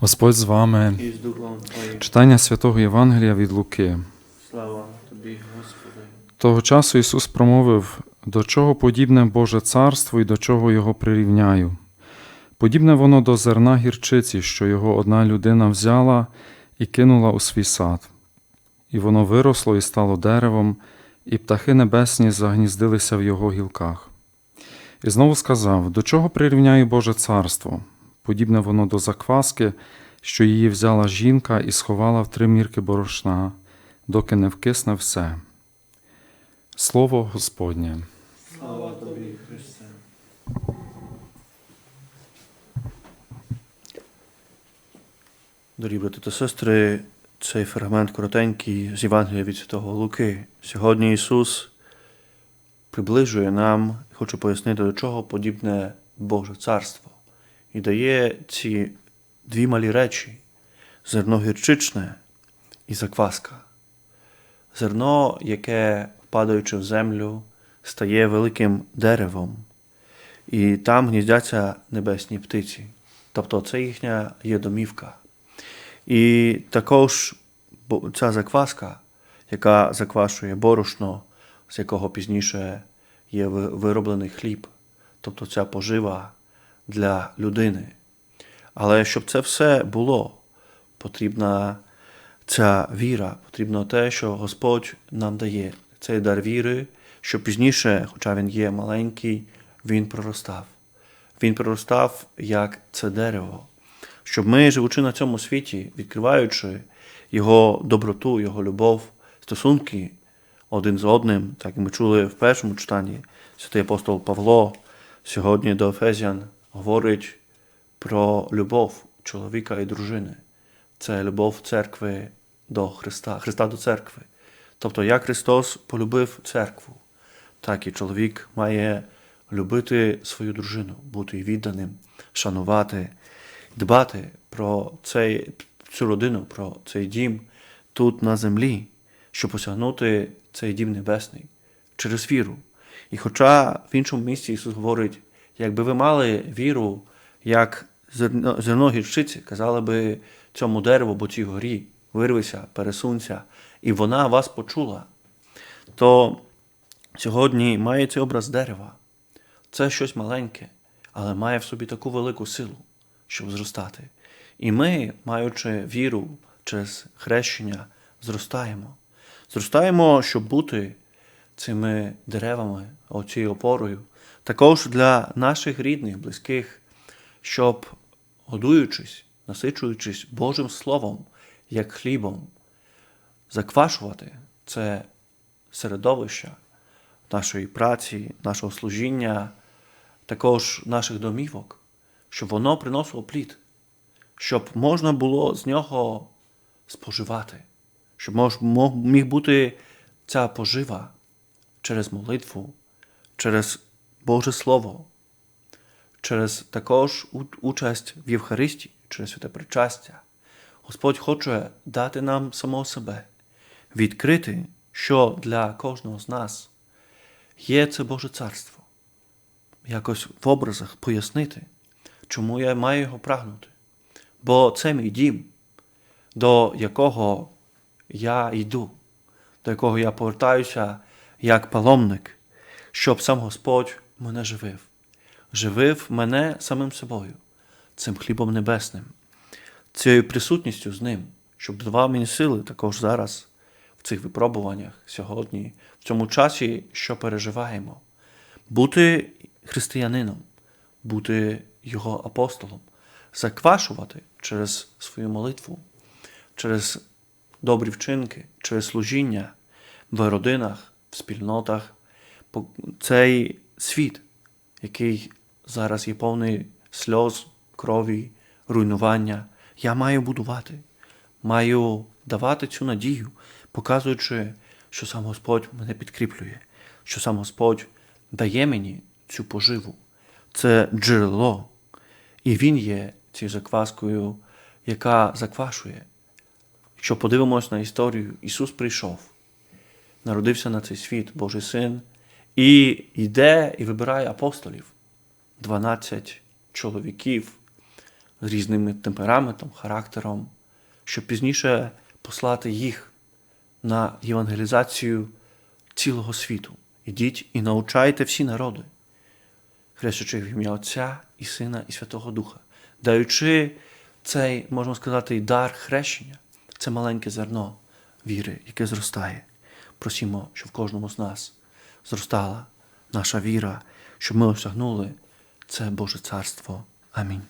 Господь з вами. Читання святого Євангелія від Луки. Слава Тобі, Господи. Того часу Ісус промовив, до чого подібне Боже царство і до чого його прирівняю. Подібне воно до зерна гірчиці, що його одна людина взяла і кинула у свій сад. І воно виросло і стало деревом, і птахи небесні загніздилися в його гілках. І знову сказав: До чого прирівняю Боже царство? Подібне воно до закваски, що її взяла жінка і сховала в три мірки борошна, доки не вкисне все. Слово Господнє. Слава Тобі, Христе. Дорогі брати та сестри, цей фрагмент коротенький з Євангелія від Святого Луки. Сьогодні Ісус приближує нам, хочу пояснити, до чого подібне Боже Царство. І дає ці дві малі речі: зерно гірчичне і закваска. Зерно, яке, впадаючи в землю, стає великим деревом, і там гніздяться небесні птиці. Тобто це їхня є домівка. І також ця закваска, яка заквашує борошно, з якого пізніше є вироблений хліб, тобто ця пожива для людини. Але щоб це все було, потрібна ця віра, потрібно те, що Господь нам дає, цей дар віри, що пізніше, хоча він є маленький, він проростав. Він проростав як це дерево, щоб ми, живучи на цьому світі, відкриваючи його доброту, його любов, стосунки один з одним, так як ми чули в першому читанні, святий апостол Павло сьогодні до Ефезян говорить про любов чоловіка і дружини. Це любов церкви до Христа, Христа до церкви. Тобто, як Христос полюбив церкву, так і чоловік має любити свою дружину, бути відданим, шанувати, дбати про цей, цю родину, про цей дім тут на землі, щоб осягнути цей дім небесний через віру. І хоча в іншому місці Ісус говорить, якби ви мали віру, як зерно, зерно гірчиці, казали би цьому дереву, бо цій горі, вирвися, пересунься, і вона вас почула, то сьогодні має цей образ дерева. Це щось маленьке, але має в собі таку велику силу, щоб зростати. І ми, маючи віру через хрещення, зростаємо. Зростаємо, щоб бути цими деревами, оцією опорою, також для наших рідних, близьких, щоб, годуючись, насичуючись Божим Словом, як хлібом, заквашувати це середовище нашої праці, нашого служіння, також наших домівок, щоб воно приносило плід, щоб можна було з нього споживати, щоб міг бути ця пожива через молитву, через Боже Слово, через також участь в Євхаристії, через святе причастя. Господь хоче дати нам самого себе, відкрити, що для кожного з нас є це Боже Царство. Якось в образах пояснити, чому я маю його прагнути. Бо це мій дім, до якого я йду, до якого я повертаюся як паломник, щоб сам Господь мене живив, живив мене самим собою, цим хлібом небесним, цією присутністю з ним, щоб давав мені сили також зараз, в цих випробуваннях, сьогодні, в цьому часі, що переживаємо, бути християнином, бути його апостолом, заквашувати через свою молитву, через добрі вчинки, через служіння в родинах, в спільнотах, цей світ, який зараз є повний сльоз, крові, руйнування, я маю будувати, маю давати цю надію, показуючи, що сам Господь мене підкріплює, що сам Господь дає мені цю поживу. Це джерело, і Він є цією закваскою, яка заквашує. Якщо подивимось на історію, Ісус прийшов, народився на цей світ, Божий Син, і йде і вибирає апостолів, 12 чоловіків, з різними темпераментом, характером, щоб пізніше послати їх на євангелізацію цілого світу. Ідіть і навчайте всі народи, хрестячи в ім'я Отця і Сина і Святого Духа, даючи цей, можна сказати, дар хрещення, це маленьке зерно віри, яке зростає. Просімо, щоб в кожному з нас зростала наша віра, щоб ми осягнули це Боже Царство. Амінь.